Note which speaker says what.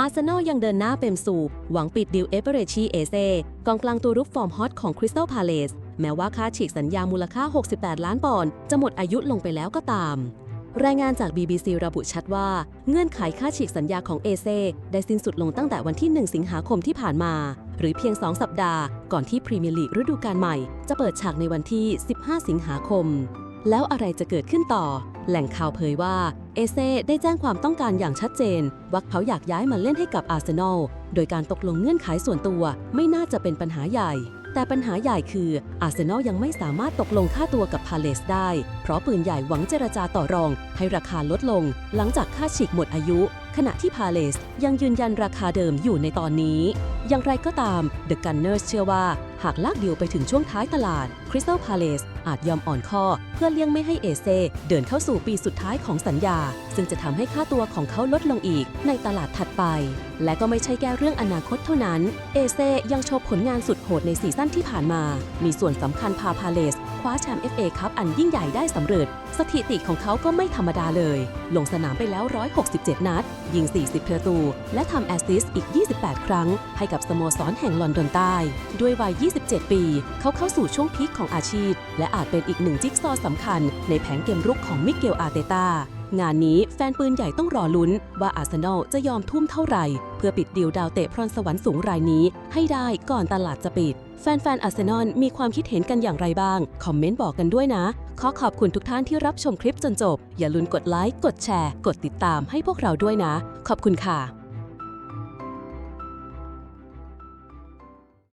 Speaker 1: อาร์เซนอลยังเดินหน้าเต็มสูบ หวังปิดดิวเอเปเรชีเอเซกองกลางตัวรุกฟอร์มฮอตของคริสตัลพาเลสแม้ว่าค่าฉีกสัญญามูลค่า 68 ล้านปอนด์จะหมดอายุลงไปแล้วก็ตาม รายงานจาก BBC ระบุชัดว่า เงื่อนไขค่าฉีกสัญญาของเอเซได้สิ้นสุดลงตั้งแต่วันที่ 1 สิงหาคมที่ผ่านมา หรือเพียง 2 สัปดาห์ ก่อนที่พรีเมียร์ลีกฤดูกาลใหม่ จะเปิดฉากในวันที่ 15 สิงหาคม แล้วอะไรจะเกิดขึ้นต่อ แหล่งข่าวเผยว่า เอเซ่ได้แจ้งความต้องการอย่างชัดเจน ว่าเขาอยากย้ายมาเล่นให้กับอาร์เซนอล โดยการตกลงเงื่อนไขส่วนตัวไม่น่าจะเป็นปัญหาใหญ่ แต่ปัญหาใหญ่คืออาร์เซนอลยังไม่สามารถตกลงค่าตัวกับพาเลสได้ เพราะปืนใหญ่หวังเจรจาต่อรอง ให้ราคาลดลง หลังจากค่าฉีกหมดอายุ ขณะที่พาเลสยังยืนยันราคาเดิมอยู่ในตอนนี้ อย่างไรก็ตาม The Gunners เชื่อว่า หากลากดิวไปถึงช่วงท้ายตลาด Crystal Palace อาจยอมอ่อนข้อ เพื่อเลี่ยงไม่ให้เอเซเดินเข้าสู่ปีสุดท้ายของสัญญา ซึ่งจะทำให้ค่าตัวของเขาลดลงอีกในตลาดถัดไป และก็ไม่ใช่แก้เรื่องอนาคตเท่านั้น เอเซยังโชว์ผลงานสุดโหดในซีซั่นที่ผ่านมา มีส่วนสำคัญพาพาเลสคว้าแชมป์ FA คัพอันยิ่งใหญ่ได้สำเร็จ สถิติของเขาก็ไม่ธรรมดาเลยลงสนามไปแล้ว 167 นัด ยิง 40 ประตู และทำแอสซิสต์อีก 28 ครั้ง ให้กับสโมสรแห่งลอนดอนใต้ ด้วยวัย 27 ปี เขาเข้าสู่ช่วงพีคของอาชีพ และอาจเป็นอีกหนึ่งจิ๊กซอว์สำคัญ ในแผงเกมรุกของมิเกลอาร์เตตางานนี้แฟนปืนใหญ่ต้องรอลุ้นว่าอาร์เซนอลจะยอมทุ่มเท่าไหร่ เพื่อปิดดีลดาวเตะพรสวรรค์สูงรายนี้ ให้ได้ก่อนตลาดจะปิด แฟนๆอาร์เซนอลมีความคิดเห็นกันอย่างไรบ้าง คอมเมนต์บอกกันด้วยนะ ขอขอบคุณทุกท่านที่รับชมคลิปจนจบ อย่าลืมกดไลค์กดแชร์ กดติดตามให้พวกเราด้วยนะ ขอบคุณค่ะ